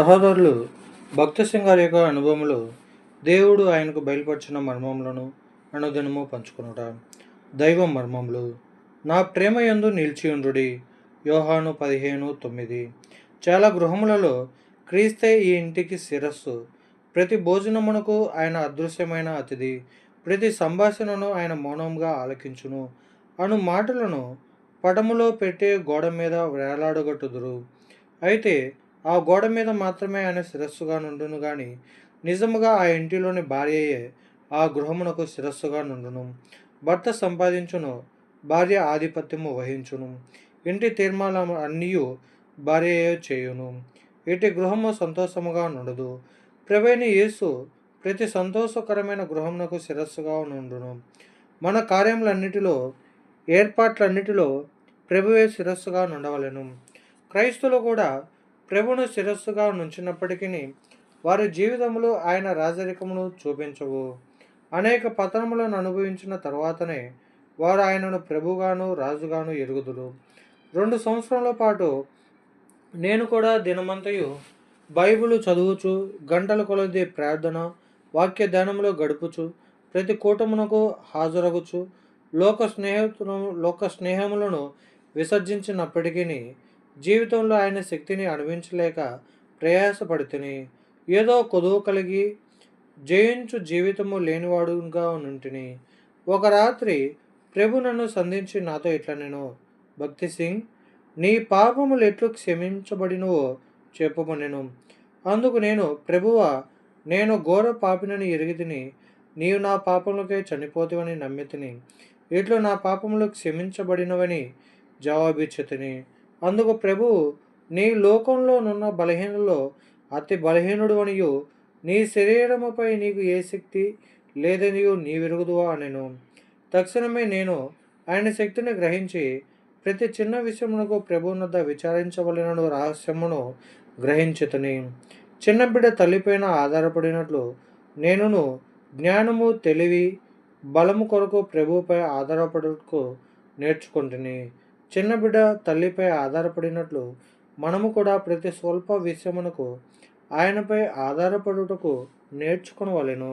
సహోదరులు భక్త సింగారి యొక్క అనుభవంలో దేవుడు ఆయనకు బయలుపరిచిన మర్మములను అనుదినము పంచుకునుట. దైవ మర్మములు. నా ప్రేమ యందు నిలిచియుండుడి యోహాను పదిహేను తొమ్మిది. చాలా గృహములలో క్రీస్తే ఈ ఇంటికి శిరస్సు. ప్రతి భోజనమునకు ఆయన అదృశ్యమైన అతిథి. ప్రతి సంభాషణను ఆయన మౌనంగా ఆలకించును. అను మాటలను పటములో పెట్టే గోడ మీద వేలాడగొట్టుదురు. అయితే ఆ గోడ మీద మాత్రమే ఆయన శిరస్సుగా నుండును గాని నిజముగా ఆ ఇంటిలోని భార్యయే ఆ గృహమునకు శిరస్సుగా నుండును. భర్త సంపాదించును భార్య ఆధిపత్యము వహించును. ఇంటి తీర్మానం అన్నీయు భార్యయే చేయును. ఇటు గృహము సంతోషముగా నుండదు. ప్రవేణి యేసు ప్రతి సంతోషకరమైన గృహమునకు శిరస్సుగా నుండును. మన కార్యములన్నిటిలో ఏర్పాట్లన్నిటిలో ప్రభువే శిరస్సుగా నుండవలను. క్రైస్తులు కూడా ప్రభును శిరస్సుగా నుంచినప్పటికీ వారి జీవితంలో ఆయన రాజరికమును చూపించవు. అనేక పతనములను అనుభవించిన తర్వాతనే వారు ఆయనను ప్రభుగాను రాజుగాను ఎరుగుదురు. రెండు సంవత్సరాల పాటు నేను కూడా దినమంతయు బైబిల్ చదువుచు గంటల కొలది ప్రార్థన వాక్య ధ్యానంలో గడుపుచు ప్రతి కూటమునకు హాజరగుచు లోక స్నేహితులను లోక స్నేహములను విసర్జించినప్పటికీ జీవితంలో ఆయన శక్తిని అనుభవించలేక ప్రయాసపడుతుని ఏదో కొదువు కలిగి జయించు జీవితము లేనివాడుగా నుంటిని ఒక రాత్రి ప్రభు నన్ను సంధించి నాతో ఇట్లా నేను భక్తి సింగ్ నీ పాపములు ఎట్లు క్షమించబడినవో చెప్పుమనెను అందుకు నేను ప్రభువ నేను ఘోర పాపినని ఎరిగితిని నీవు నా పాపములకే చనిపోతావని నమ్మితిని ఇట్లు నా పాపములు క్షమించబడినవని జవాబిచ్చితిని అందుకు ప్రభు నీ లోకంలోనున్న బలహీనలో అతి బలహీనుడు అనియు నీ శరీరముపై నీకు ఏ శక్తి లేదనియు నీ విరుగుదువా అనెను. తక్షణమే నేను ఆయన శక్తిని గ్రహించి ప్రతి చిన్న విషయమునకు ప్రభువునద్ద విచారించవలనను రహస్యమును గ్రహించుతని. చిన్న బిడ్డ తల్లిపైన ఆధారపడినట్లు నేనును జ్ఞానము తెలివి బలము కొరకు ప్రభువుపై ఆధారపడకు నేర్చుకుంటుని. చిన్న బిడ్డ తల్లిపై ఆధారపడినట్లు మనము కూడా ప్రతి స్వల్ప విషయమునకు ఆయనపై ఆధారపడుటకు నేర్చుకునవలెను.